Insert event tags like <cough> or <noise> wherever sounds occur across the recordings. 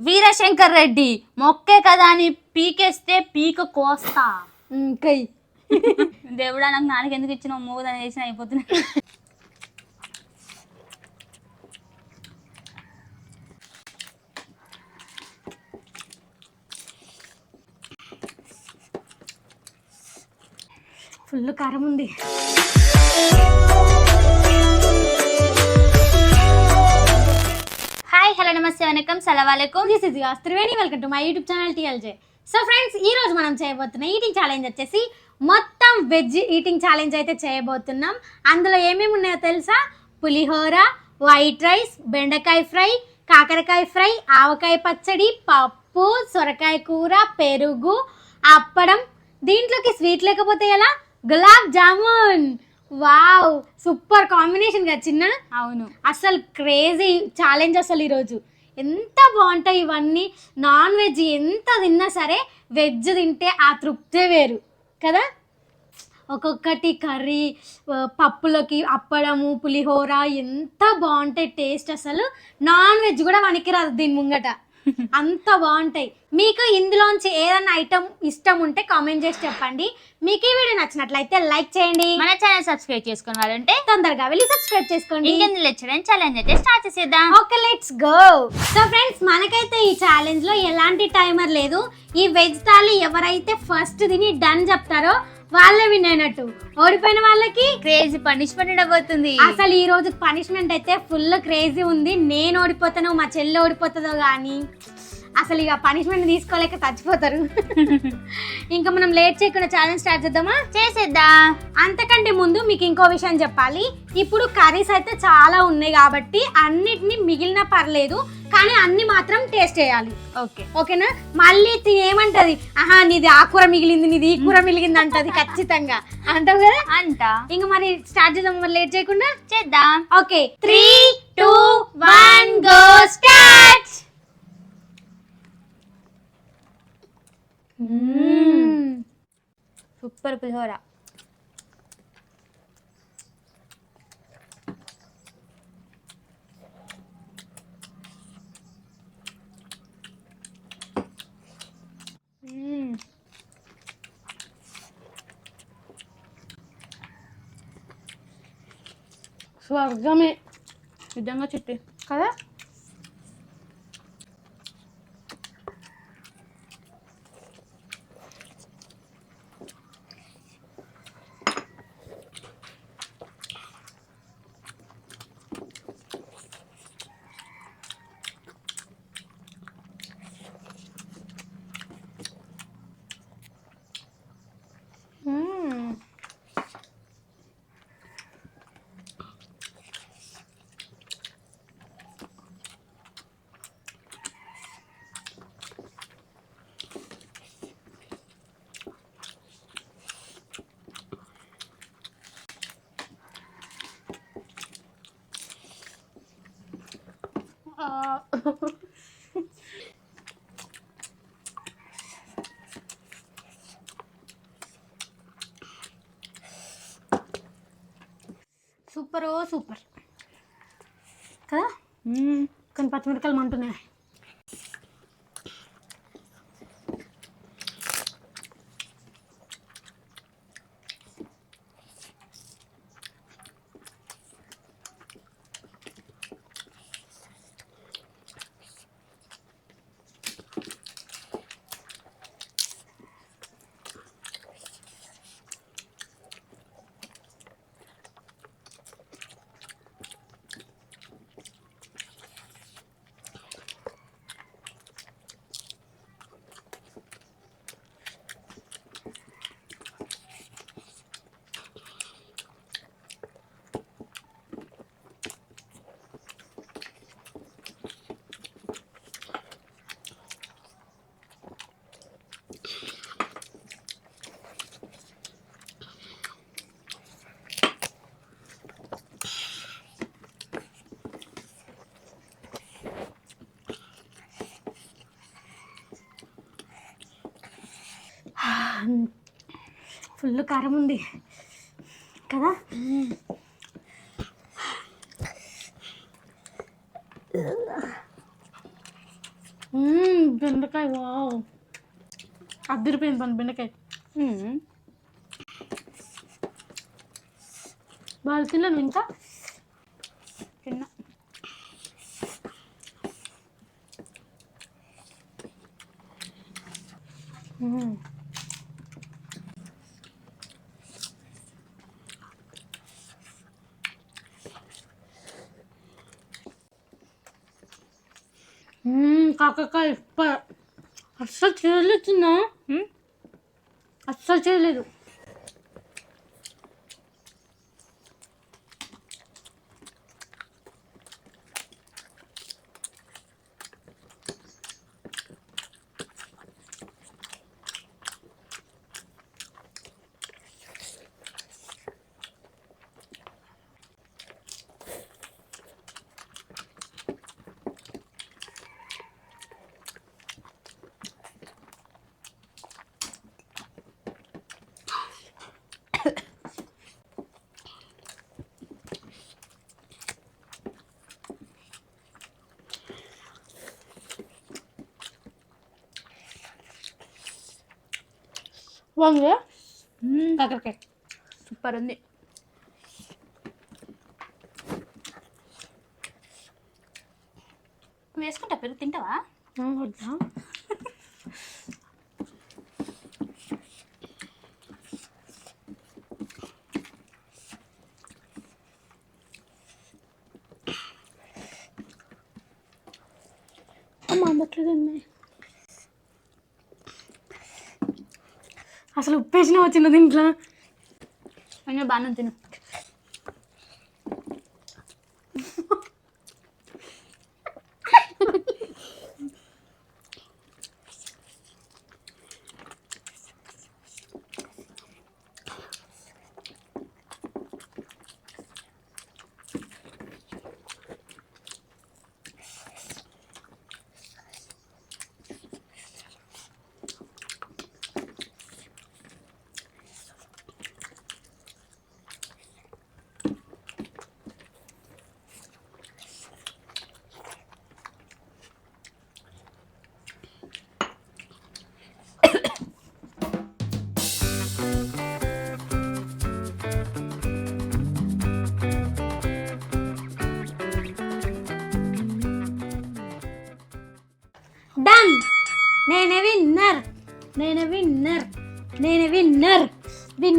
వీరశంకర్ రెడ్డి మొక్కే కదా అని పీకేస్తే పీక కోస్తా. కై. దేవుడా నాకు నాలుగు ఎందుకు ఇచ్చిన మూదని వేసిన అయిపోతున్నా. ఫుల్ కారం ఉంది. హాయ్ హలో నమస్తే వనకం సలవాలేకం this is your Triveni welcome to my YouTube channel TLJ so friends ఈ రోజు మనం చేయబోతున్న ఈటింగ్ ఛాలెంజ్ వచ్చేసి మొత్తం వెజ్ ఈటింగ్ ఛాలెంజ్ అయితే చేయబోతున్నాం. అందులో ఏమేమి ఉన్నాయో తెలుసా? పులిహోర వైట్ రైస్ బెండకాయ ఫ్రై కాకరకాయ ఫ్రై ఆవకాయ పచ్చడి పప్పు సొరకాయ కూర పెరుగు అప్పడం. దీంట్లోకి స్వీట్ లేకపోతే ఎలా? Gulab jamun. Wow super combination కదా చిన్న? అవును. అసలు క్రేజీ ఛాలెంజ్ అసలు ఈరోజు. ఎంత బాగుంటాయి ఇవన్నీ? నాన్ వెజ్ ఎంత తిన్నా సరే వెజ్ తింటే ఆ తృప్తే వేరు. కదా? ఒక్కొక్కటి కర్రీ పప్పులోకి అప్పడము పులిహోర ఎంత బాగుంటాయి టేస్ట్ అసలు. నాన్ వెజ్ కూడా వనికిరాదు దీని ముంగట. అంత బాగుంటాయి. మీకు ఇందులోంచి ఏదైనా ఐటమ్ ఇష్టం ఉంటే కామెంట్ చేసి చెప్పండి. మీకు ఈ వీడియో నచ్చినట్లయితే లైక్ చేయండి. మన ఛానల్ సబ్స్క్రైబ్ చేసుకుని వాళ్ళంటే తొందరగా వెళ్ళి సబ్స్క్రైబ్ చేసుకోండి. ఇంకెందుకు లెచ్చడం ఛాలెంజ్ అయితే స్టార్ట్ చేసేద్దాం. Okay let's go so friends మనకైతే ఈ ఛాలెంజ్లో ఎలాంటి టైమర్ లేదు. ఈ వెజ్ థాలి ఎవరైతే ఫస్ట్ తిని డన్ చెప్తారో వాళ్ళే విన్ అయినట్టు. ఓడిపోయిన వాళ్ళకి క్రేజీ పనిష్మెంట్ ఉండబోతుంది. అసలు ఈ రోజు పనిష్మెంట్ అయితే ఫుల్ క్రేజీ ఉంది. నేను ఓడిపోతానో మా చెల్లి ఓడిపోతుందో కానీ అసలు ఇక పనిష్మెంట్ తీసుకోలేక చచ్చిపోతారు. <laughs> ఇంకా మనం లేట్ చేయకుండా ఛాలెంజ్ స్టార్ట్ చేద్దామా? చేసేద్దాం. అంతకంటే ముందు మీకు ఇంకో విషయం చెప్పాలి. ఇప్పుడు కర్రీస్ అయితే చాలా ఉన్నాయి కాబట్టి అన్నిటిని మిగిలిన పర్లేదు. కానీ అన్ని మాత్రం టేస్ట్ చేయాలి. ఓకే. ఓకేనా? మళ్ళీ ఏమంటది? ఆహా నీది ఆ కూర మిగిలింది నీది ఈ కూర మిగిలింది అంటది ఖచ్చితంగా. అంటావు కదా? అంట. ఇంకా మరి స్టార్ట్ చేద్దాం మరి లేట్ చేయకుండా? చేద్దాం. Okay. Three two one go start super pulihora. స్వర్గమే నిజంగా చుట్టి కదా? సూపర్ ఓ సూపర్ కదా కొన్ని పచ్చిమిరకాయలు మంటున్నాయి ఫుల్ కారం ఉంది కదా? బెండకాయ వావ్. అద్దరిపోయింది మన బెండకాయ. బాగా తిన్నాను ఇంకా? తిన్నా. మ్మ్. మ్మ్, కాకరకాయ ఇప్ప అస్సలు చేయలేదు చిన్న అస్సలు చేయలేదు మ్మ్. కాకరకాయ. సూపర్ ఉంది. వేసుకుంటా పెరుగు తింటావా? వద్దా. అమ్మ అందట్లేదండి. అసలు ఉప్పేసిన వచ్చిన దీంట్లో కొంచెం బాగానే తిను.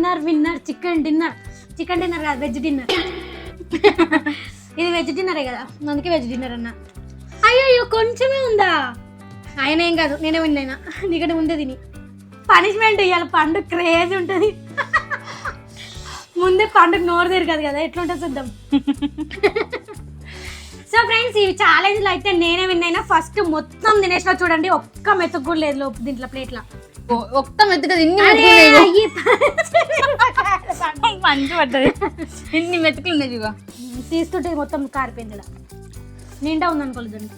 Dinner winner chicken dinner. Chicken dinner కాదు వెజ్ డిన్నర్. ఇది వెజ్ డిన్నరే కదా. అందుకే వెజ్ డిన్నర్ అన్న. అయ్యో కొంచెమే ఉందా? ఆయన ఏం కాదు నేనే విన్నైనా నీకంటే ముందే తిని. పనిష్మెంట్ ఇవ్వాలి పండుగ క్రేజ్ ఉంటుంది. ముందే పండుగ నోరు తిరగదు కదా ఎట్లుంటుంది చూద్దాం. సో ఫ్రెండ్స్ ఈ ఛాలెంజ్లో అయితే నేనే విన్ అయినా ఫస్ట్ మొత్తం తినేసిన చూడండి ఒక్క మెతుకు లేదు లోపు దీంట్లో ప్లేట్లో. ఒక్క మెతుకు ఇన్ని మెతుకులు మంచి పడ్డది. ఇన్ని మెతుకులు ఉన్నాయి ఇగో. తీస్తుంటే మొత్తం కారిపోయింది ఇలా. నిండా ఉంది అనుకోలేదు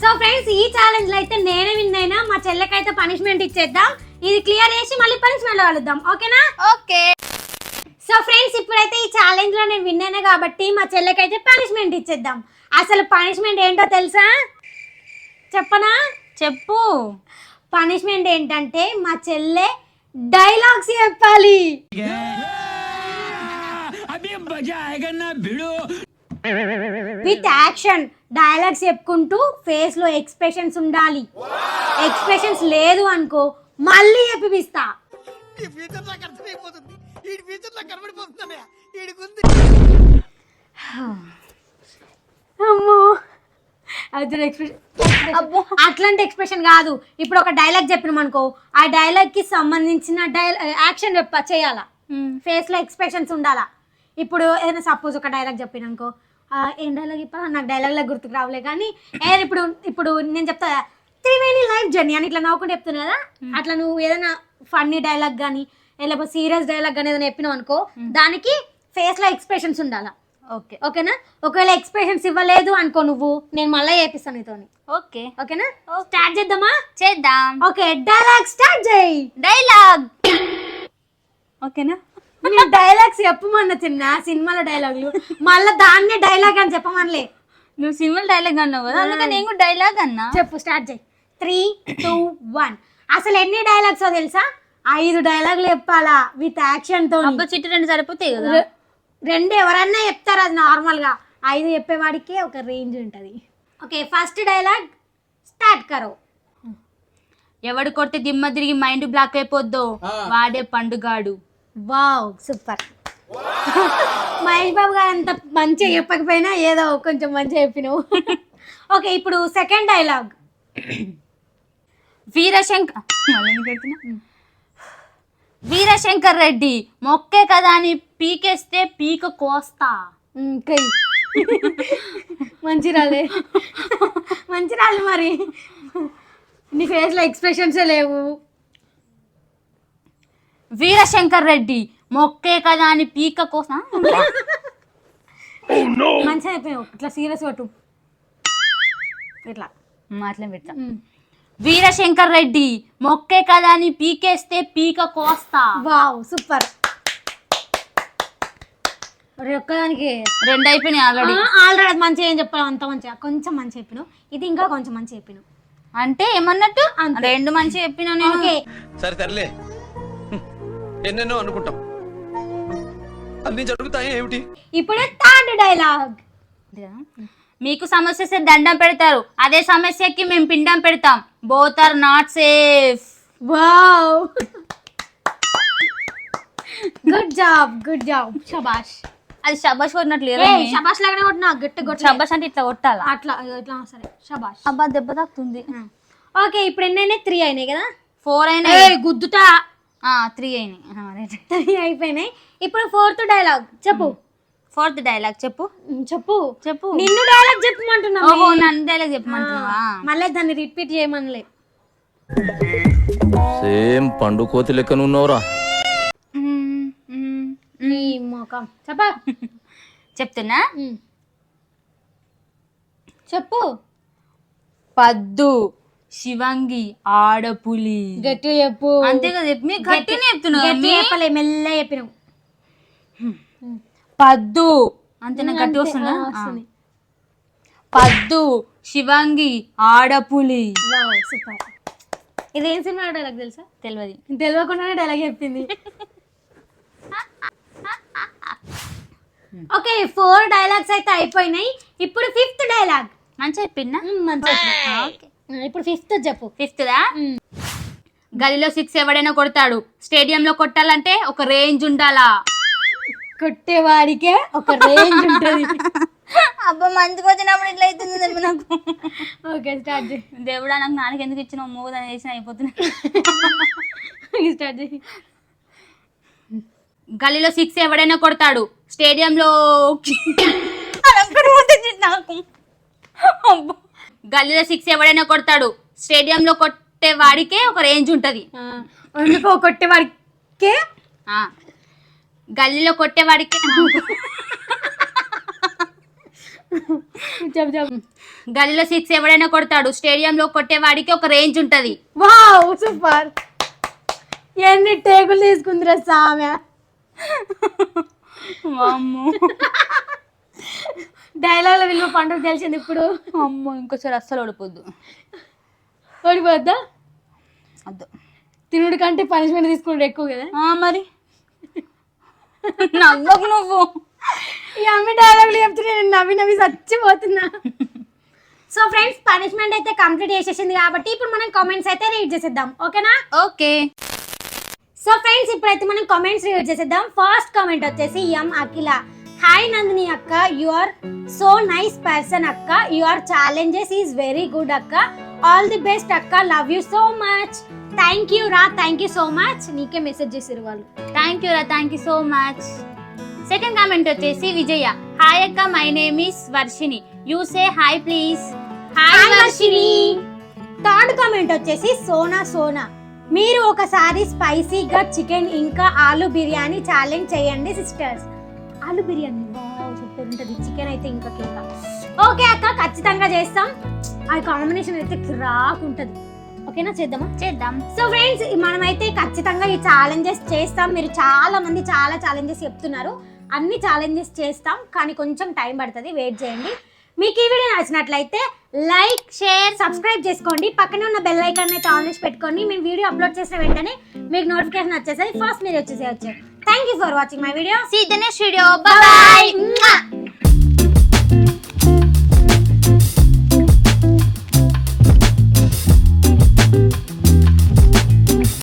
సో ఫ్రెండ్స్ ఈ ఛాలెంజ్లో అయితే నేనే విన్ అయినా మా చెల్లెకైతే పనిష్మెంట్ ఇచ్చేద్దాం. ఇది క్లియర్ చేసి మళ్ళీ పనిష్మెంట్ కలుద్దాం. ఓకేనా? ఓకే. సో ఫ్రెండ్స్ ఇప్పుడైతే ఈ ఛాలెంజ్లో నేను విన్ అయినా కాబట్టి మా చెల్లెకైతే పనిష్మెంట్ ఇచ్చేద్దాం. అసలు పనిష్మెంట్ ఏంటో తెలుసా? చెప్పనా? చెప్పు. పనిష్మెంట్ ఏంటంటే మా చెల్లె డైలాగ్స్ చెప్పాలి. విత్ యాక్షన్ డైలాగ్స్ చెప్పుకుంటూ ఫేస్లో ఎక్స్ప్రెషన్స్ ఉండాలి. ఎక్స్ప్రెషన్స్ లేదు అనుకో మళ్ళీ చెప్పిస్తా అమ్మో. అది ఎక్స్ప్రెషన్ అట్లాంటి ఎక్స్ప్రెషన్ కాదు. ఇప్పుడు ఒక డైలాగ్ చెప్పినాం అనుకో ఆ డైలాగ్కి సంబంధించిన డైలాగ్ యాక్షన్ చెప్ప చేయాలా? ఫేస్లో ఎక్స్ప్రెషన్స్ ఉండాలా? ఇప్పుడు ఏదైనా సపోజ్ ఒక డైలాగ్ చెప్పిన అనుకో ఏం డైలాగ్ చెప్పాలా నాకు డైలాగ్ లా గుర్తుకు రావలే కానీ ఏ ఇప్పుడు ఇప్పుడు నేను చెప్తా త్రివేణి లైఫ్ జర్నీ అని ఇట్లా నవ్వుకుంటూ చెప్తున్నా కదా అట్లా నువ్వు ఏదైనా ఫన్నీ డైలాగ్ కానీ లేకపోతే సీరియస్ డైలాగ్ కానీ ఏదైనా చెప్పినావు అనుకో దానికి ఫేస్లో ఎక్స్ప్రెషన్స్ ఉండాలా? ఓకే. ఓకేనా? ఒకవేళ ఎక్స్ప్రెషన్స్ ఇవ్వలేదు అనుకో నువ్వు నేను మళ్ళీ చేపిస్తాను నీతోని. ఓకే. ఓకేనా? స్టార్ట్ చేద్దామా? చేద్దాం. ఓకే డైలాగ్ స్టార్ట్ చేయి. డైలాగ్ ఓకేనా? నేను డైలాగ్స్ చెప్పమన్న చిన్న సినిమాల డైలాగులు మళ్ళీ దాన్నే డైలాగ్ అని చెప్పమనలే. నువ్వు సినిమా డైలాగ్ అన్నావు కదా అందుకే నేను కూడా డైలాగ్ అన్నా. చెప్పు స్టార్ట్ చేయి. త్రీ టూ వన్ అసలు ఎన్ని డైలాగ్స్ తెలుసా? ఐదు డైలాగులు చెప్పాలా విత్ యాక్షన్తో చిట్టి రెండు సరిపోతాయి కదా. రెండు ఎవరన్నా చెప్తారు అది నార్మల్గా ఐదు చెప్పేవాడికే ఒక రేంజ్ ఉంటది. ఓకే ఫస్ట్ డైలాగ్ స్టార్ట్ కరో. ఎవడు కొడితే దిమ్మ తిరిగి మైండ్ బ్లాక్ అయిపోద్దో వాడే పండుగాడు. Wow super. మహేష్ బాబు గారు అంత మంచిగా చెప్పకపోయినా ఏదో కొంచెం మంచిగా చెప్పినావు. ఓకే ఇప్పుడు సెకండ్ డైలాగ్. వీరశంకర్? వీరశంకర్ రెడ్డి మొక్కే కదా అని పీకేస్తే పీక కోస్తా. కై మంచి రాలే మంచి రాలే మరి. నీ ఫేస్లో ఎక్స్ప్రెషన్స్ లేవు. వీరశంకర్ రెడ్డి మొక్కే కదా అని పీక కోస్తా. మంచిగా అయిపోయావు. ఇట్లా సీరియస్ పట్టు. ఇట్లా. అట్లా పెడతా. వీరశంకర్ రెడ్డి మొక్కే కదా అని పీకేస్తే పీక కోస్తా. Wow super. మరి ఒక్కదానికి రెండు అయిపోయినాయి ఆల్రెడీ ఆల్రెడీ మంచిగా ఏం చెప్పావు అంత మంచిగా కొంచెం మంచి చెప్పినావు ఇది ఇంకా కొంచెం మంచి చెప్పినావు అంటే ఏమన్నట్టు? రెండు మంచి చెప్పినా సరే తరలే ఎన్నెన్నో అనుకుంటాం. అన్ని జరుగుతాయి ఏమిటి? ఇప్పుడు థర్డ్ డైలాగ్ మీకు సమస్య వస్తే దండం పెడతారు. అదే సమస్యకి మేము పిండం పెడతాం. Both are not safe wow good job good job శబాష్ అది షబాష్ కొట్టినట్లు ఏ లేదండి. శబాష్ లాగానే కొట్టినా గట్టి కొట్టి షబాష్ అంటే ఇట్లా కొట్టాలా? అట్లా ఇట్లా సరే శబాష్ అబ్బా దెబ్బ తాకుతుంది ఓకే ఇప్పుడు ఎన్ని అయినాయి త్రీ అయినాయి కదా? ఫోర్ అయినాయి. గుద్దుతా. త్రీ అయినాయి. త్రీ అయిపోయినాయి. ఇప్పుడు ఫోర్త్ డైలాగ్ చెప్పు. ఫోర్త్ డైలాగ్ చెప్పు. చెప్పు. చెప్పు. నిన్ను డైలాగ్ చెప్పమంటున్నా ఓహో నన్ను డైలాగ్ చెప్పమంటున్నావా? మళ్ళీ దాన్ని రిపీట్ చేయమనలే. సేమ్ పండు కోతి లెక్కనున్నవరా మ్మ్, మ్మ్. నీ మొఖం. చెప్పా. <laughs> చెప్తున్నా. చెప్పు. పద్దు శివంగి ఆడపులి. గట్టి చెప్పు. అంతే కదా చెప్పి గట్టినే చెప్తున్నా కదా గట్టి మీ? చెప్పలే మెల్ల చెప్పినావు. పద్దు. అంతే నాకు గట్టి వస్తుందా. పద్దు శివంగి ఆడపులి. Wow super. ఇదేం సినిమా డైలాగ్ తెలుసా? తెలియదు తెలియకుండానే డైలాగ్ చెప్పింది. <laughs> ఓకే ఫోర్ డైలాగ్స్ అయితే అయిపోయినాయి. ఇప్పుడు ఫిఫ్త్ డైలాగ్. మంచి చెప్పిందా? ఇప్పుడు ఫిఫ్త్ చెప్పు. ఫిఫ్త్ దా గలీలో సిక్స్ ఎవడైనా కొడతాడు. స్టేడియంలో కొట్టాలంటే ఒక రేంజ్ ఉండాలా? కొట్టేవాడికే ఒక రేంజ్ ఉంటుంది. అబ్బా మంచిగా వచ్చినప్పుడు ఇట్లా అవుతుంది తెలుపు నాకు. ఓకే స్టార్ట్ చేయి. దేవుడా నాకు నాలుగు ఎందుకు ఇచ్చిన మూగదని చేసిన అయిపోతున్నా స్టార్ట్ చేయి. గలీలో సిక్స్ ఎవడైనా కొడతాడు. స్టేడియంలో నాకు. అబ్బా. గలీలో సిక్స్ ఎవడైనా కొడతాడు. స్టేడియంలో కొట్టే వాడికే ఒక రేంజ్ ఉంటది. కొట్టేవాడికే ఆ. గల్లీలో కొట్టేవాడికి గల్లీలో సిక్స్ ఎవడైనా కొడతాడు. స్టేడియంలో కొట్టేవాడికి ఒక రేంజ్ ఉంటది. Wow super. ఎన్ని టేకులు తీసుకుందిరా సామె. అమ్మో డైలాగ్ల విలువ పండుగ తెలిసింది ఇప్పుడు. అమ్మో ఇంకోసారి అస్సలు ఓడిపోద్దు. ఓడిపోద్దా? వద్దు. తినుడు కంటే పనిష్మెంట్ తీసుకుంటే ఎక్కువ కదా. ఆ, మరి. నవ్వకు నువ్వు. ఈ అమ్మ డైలాగులు చెప్తే నేను నవ్వి నవ్వి చచ్చిపోతున్నా. సో ఫ్రెండ్స్ పనిష్మెంట్ అయితే కంప్లీట్ చేసేసింది కాబట్టి ఇప్పుడు మనం కామెంట్స్ అయితే రీడ్ చేసేద్దాం. ఓకేనా? ఓకే. సో ఫ్రెండ్స్ ఇప్పుడైతే మనం కామెంట్స్ రీడ్ చేసేద్దాం. ఫస్ట్ కామెంట్ వచ్చేసి ఎం అఖిల హాయ్ నందిని అక్క. You are so nice person అక్క. Your challenges is very good అక్క. ఆల్ ది బెస్ట్ అక్క. Love you so much thank you రా థ్యాంక్ యూ సో మచ్ నీకే మెసేజ్ చేసారు వాళ్ళు. థ్యాంక్ యూ రా thank you so much second comment వచ్చేసి Vijaya. Hi అక్క my name is Varshini you say hi please hi Varshini third comment వచ్చేసి సోనా సోనా. మీరు ఒకసారి స్పైసీగా చికెన్ ఇంకా ఆలు బిర్యానీ ఛాలెంజ్ చేయండి సిస్టర్స్ ఆలు బిర్యానీ సూపర్ ఉంటుంది. చికెన్ అయితే ఇంకా కేక. ఓకే అక్క ఖచ్చితంగా చేస్తాం. ఆ కాంబినేషన్ అయితే కిరాక్ ఉంటుంది. ఓకేనా? చేద్దామా? చేద్దాం. సో ఫ్రెండ్స్ మనమైతే ఖచ్చితంగా ఈ ఛాలెంజెస్ చేస్తాం. మీరు చాలా మంది చాలా ఛాలెంజెస్ చెప్తున్నారు. అన్ని ఛాలెంజెస్ చేస్తాం. కానీ కొంచెం టైం పడుతుంది. వెయిట్ చేయండి. మీకు ఈ వీడియో నచ్చినట్లయితే లైక్ షేర్ సబ్స్క్రైబ్ చేసుకోండి. పక్కనే ఉన్న బెల్ ఐకాన్ అయితే ఆన్ చేసి పెట్టుకోండి. మేము వీడియో అప్లోడ్ చేసిన వెంటనే మీకు నోటిఫికేషన్ వచ్చేసరికి ఫస్ట్ మీరు వచ్చేసేయచ్చు. Thank you for watching my video see the next video bye